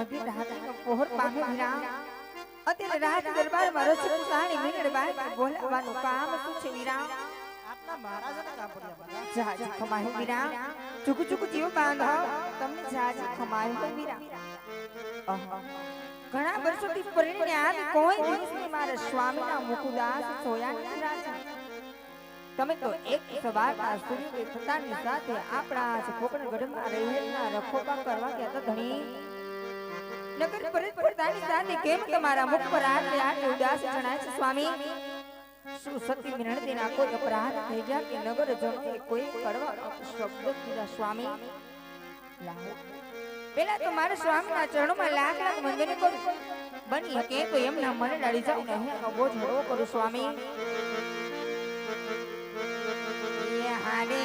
મધી રાતનો પહોર પામે વિરામ. અત્યારે રાજ દરબારમાં રસોઈ સાણી મિનડ બાઈ બોલાવવાનું કામ શું છે વિરામ? આપના મહારાજાને કામ પડ્યા મારા. ખમાયું વિરામ. ચૂકુ ચૂકુ જીવ બાંધો. તમને જાજી ખમાયું વિરામ. ઘણા વર્ષોથી પરિણ્યા આવી કોઈ દિવસની મારા સ્વામીના મુકુદાસ સોયા નથી રાજા. તમે તો એક સવારના સૂર્યોદય થતાની સાથે આપણા જ કોકણ ગઢમાં રહેલા રખોપા કરવા ગયા તો ધણી. નગર પરત ફરતાની સાથે કેમ તમારા મુખ પર આટલે આટલે ઉદાસ જણાય છે, સ્વામી? શું સતી વિનંતીના કોઈ અપરાધ થઈ ગયા કે નગરજનોએ કોઈ કડવા શબ્દ કીધા, સ્વામી? પેલા તો મારા સ્વામીના ચરણોમાં લાખ લાખ વંદન કરું. બની શકે તો એમના મને ડાળી જાઉં ને હું અબો ઝડો કરું, સ્વામી. હારે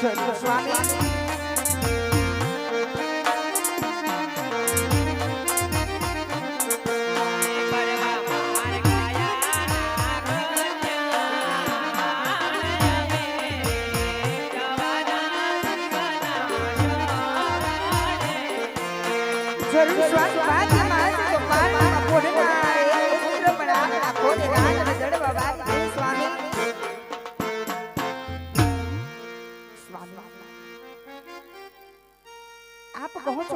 સર સ્વામી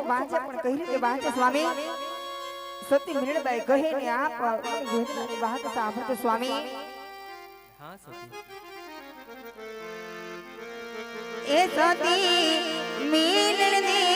છો વાંચે પણ કઈ રીતે વાંચે? સ્વામી સતી મિરણબાઈ કહે ને આપ વાત સાંભળતો સ્વામી. હા સતી. એ સતી મીરણની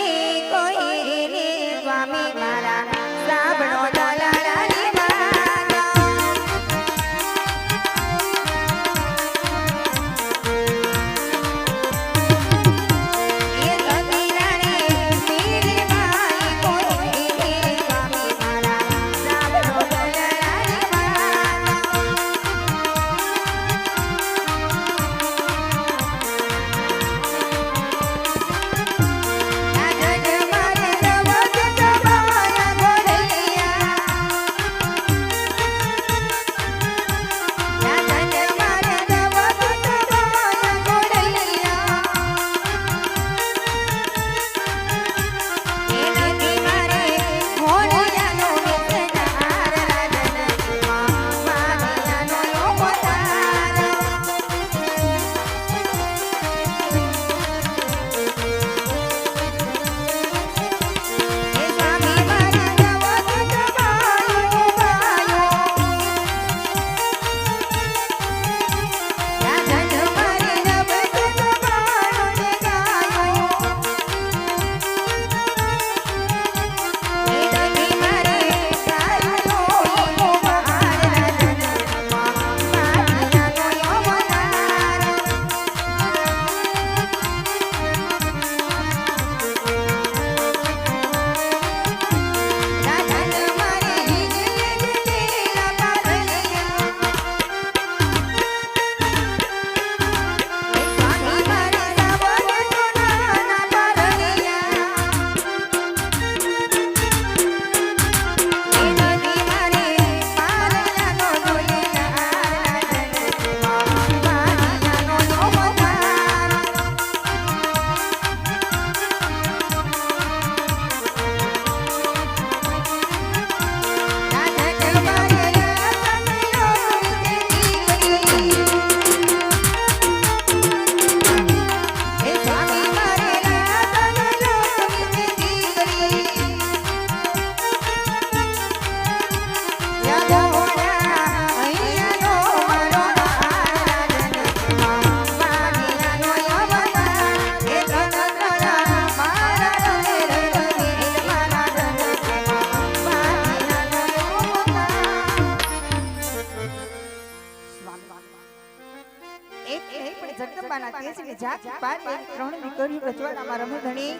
ત્રણ દીકરીઓ રજવાડામાં રમે ઘણી.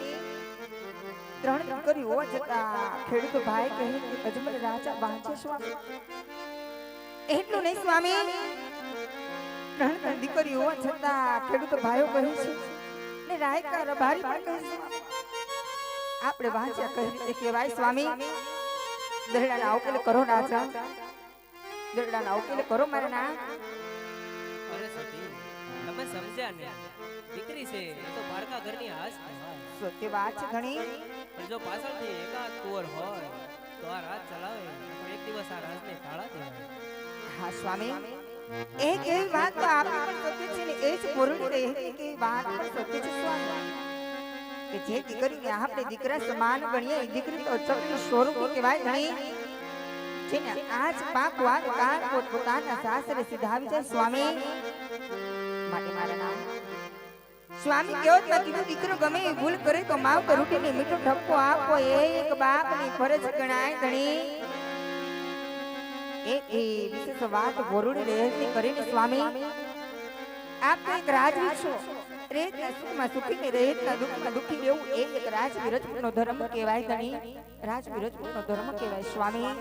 ત્રણ દીકરીઓ હોવા છતાં ખેડૂતો ભાઈ કહે કે અજમલ રાજા વાંચે સ્વામી એટલું નહીં સ્વામી. ત્રણ ત્રણ દીકરીઓ હોવા છતાં ખેડૂત ભાઈઓ કહે છે ને રાયકા રબારી પણ કહે આપણે વાંચ્યા કહી રીતે કહેવાય સ્વામી. દરડાના ઉકેલ કરો રાજા. દરડાના ઉકેલ કરો મારા ના સમજ્યા ને? દીકરી છે એ તો પારકા ઘરની કહેવાય સત્ય વાત છે ઘણી. પણ જો પાછળથી એકાદ કુંવર હોય તો આ રાત ચલાવે. એક દિવસ આ રાજને તાળા દેવાય. હા સ્વામી. એક એવી વાત તો આપી પણ સત્ય છે ને એ જ પૂર્ણ રહે કે વાત પણ સત્ય છે સ્વામી. કે જે દીકરીને આપણે દીકરા સમાન ગણીએ દીકરી તો અચકની સ્વરૂપ કહેવાય ઘણી. જેને આજ પાક વાત કાન પોત પોતાના સાસરે સીધાવી જાય સ્વામી. સ્વામી જ કીધું દીકરો ગમે એ ભૂલ કરે તો માવ તો રૂટીને મીઠો ઠપકો આપો એ એક બાપની ફરજ ગણાય ધણી એ એ વિશેષ વાત વરુણ રહેતી કરીને સ્વામી, આપ એક રાજવી છો. રેતના સુખમાં સુખી ને રેતના દુઃખમાં દુઃખી રહેવું એ એક રાજવી રજપૂતનો ધર્મ કહેવાય ધણી રાજવી રજપૂતનો ધર્મ કહેવાય સ્વામી.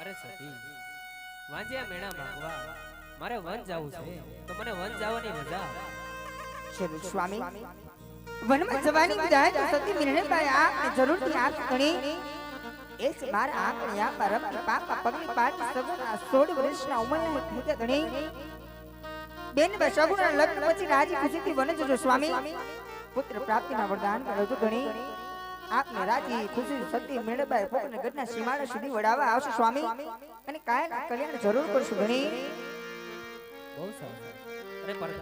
અરે સતી વાંજ્યા મેણા ભાગવા મારે વન જવું છે. તો મને વન જવાની રજા ચલો સ્વામી. વનમાં જવાની વિદાય તો સતી મિલનભાઈ આપને જરૂરથી આપશે ધણી એ છે મારા આંગણે આ પરમ પાપા પગની પાટ સગુના સોળ વર્ષના ઉંમરના થયા ધણી બેન બા સગુના લગ્ન પછી રાજી ખુશીથી વન જજો સ્વામી. પુત્ર પ્રાપ્તિના વરદાન કરો તો ધણી આપને રાજી ખુશી સતી મેળબાઈ પોકને ગઢના સીમાડા સુધી વડાવા આવશે સ્વામી. અને કાયના કલ્યાણ જરૂર કરશું ધણી બહુ સરસ. અરે પરદા